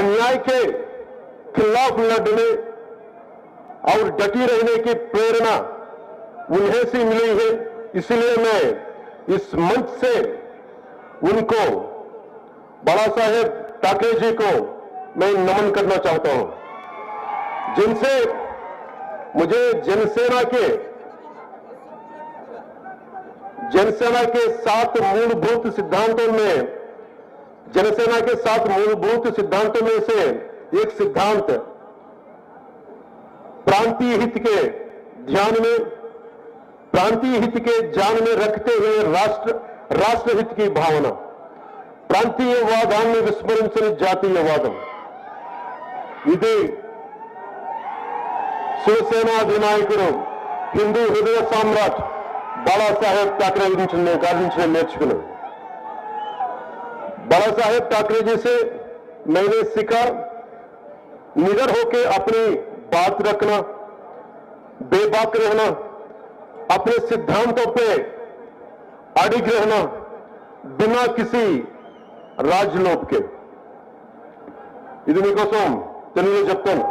अन्याय के खिलाफ लड़ने और डटी रहने की प्रेरणा उन्हें से मिली है। इसलिए मैं इस मंच से उनको बाला साहेब ठाकरे जी को मैं नमन करना चाहता हूँ। जिनसे मुझे जनसेना के जनसेना के सात मूलभूत सिद्धांतों में जनसेना के सात मूलभूत सिद्धांतों में से एक सिद्धांत प्रांतीय हित के ध्यान में प्रांतीय हित के ध्यान में रखते हुए राष्ट्र राष्ट्रहित की भावना ప్రాంతీయవాదాన్ని విస్మరించిన జాతీయవాదం ఇది శివసేన అధినాయకుడు హిందూ హృదయ సామ్రాట్ బాలాసాహెబ్ ఠాకరే గురించి నేను గారి నుంచి నేను నేర్చుకున్నాను बाला साहेब ठाकरे जी से मैंने सीखा निडर होके अपनी बात रखना बेबाक रहना अपने सिद्धांतों पे अडिग रहना बिना किसी రాజ్లోప్కే ఇది మీకోసం తెలుగులో చెప్తాను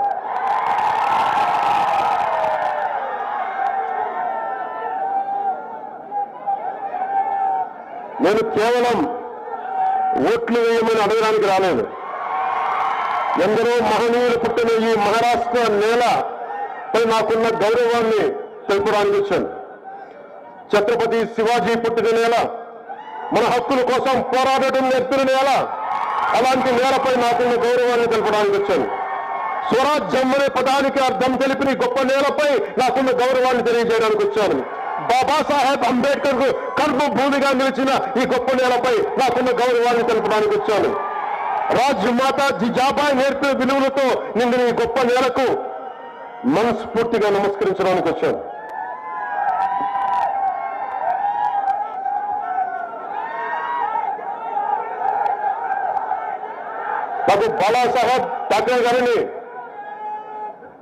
నేను కేవలం ఓట్లు వేయమని అడగడానికి రాలేదు. ఎందరో మహనీయులు పుట్టిన ఈ మహారాష్ట్ర నేల పై నాకున్న గౌరవాన్ని తెలుపడానికి వచ్చాను. ఛత్రపతి శివాజీ పుట్టిన నేల మన హక్కుల కోసం పోరాడటం నేర్పిన నేల అలాంటి నేలపై నాకున్న గౌరవాన్ని తెలపడానికి వచ్చాను. స్వరాజ్యం అనే పదానికి అర్థం తెలిపిన గొప్ప నేలపై నాకున్న గౌరవాన్ని తెలియజేయడానికి వచ్చాను. బాబాసాహెబ్ అంబేద్కర్కు కర్మ భూమిగా నిలిచిన ఈ గొప్ప నేలపై నాకున్న గౌరవాన్ని తెలపడానికి వచ్చాను. రాజ్మాత జిజాబాయ్ నేర్పిన విలువలతో నిన్న ఈ గొప్ప నేలకు మనస్ఫూర్తిగా నమస్కరించడానికి వచ్చాను. నాకు బాలాసాహెబ్ ఠాక్రే గారిని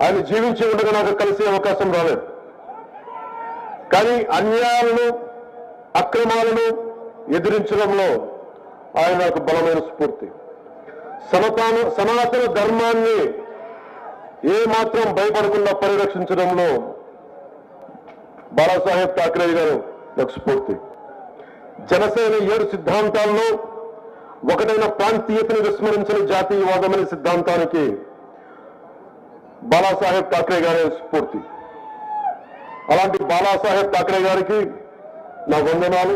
ఆయన జీవించి ఉండగా నాకు కలిసే అవకాశం రాలేదు. కానీ అన్యాయాలను అక్రమాలను ఎదిరించడంలో ఆయన ఒక బలమైన స్ఫూర్తి. సనాతన సనాతన ధర్మాన్ని ఏ మాత్రం భయపడకుండా పరిరక్షించడంలో బాలాసాహెబ్ ఠాక్రే గారు నాకు స్ఫూర్తి. జనసేన ఏడు సిద్ధాంతాల్లో ఒకటైన ప్రాంతీయతను విస్మరించిన జాతీయవాదమైన సిద్ధాంతానికి బాలాసాహెబ్ ఠాక్రే గారి స్ఫూర్తి. అలాంటి బాలాసాహెబ్ ఠాకరే గారికి నా వందనాలు.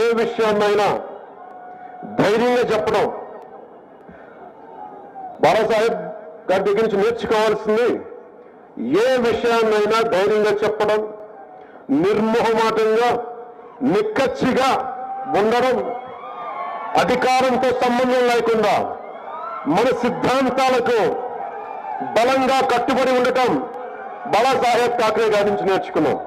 ఏ విషయాన్నైనా ధైర్యంగా చెప్పడం బాలాసాహెబ్ గారి దగ్గర నుంచి నేర్చుకోవాల్సింది ఏ విషయాన్నైనా ధైర్యంగా చెప్పడం నిర్మోహమాటంగా నిక్కచ్చిగా ఉండడం అధికారంతో సంబంధం లేకుండా మన సిద్ధాంతాలకు బలంగా కట్టుబడి ఉండటం బాలాసాహెబ్ ఠాకరే గారి నుంచి నేర్చుకున్నాం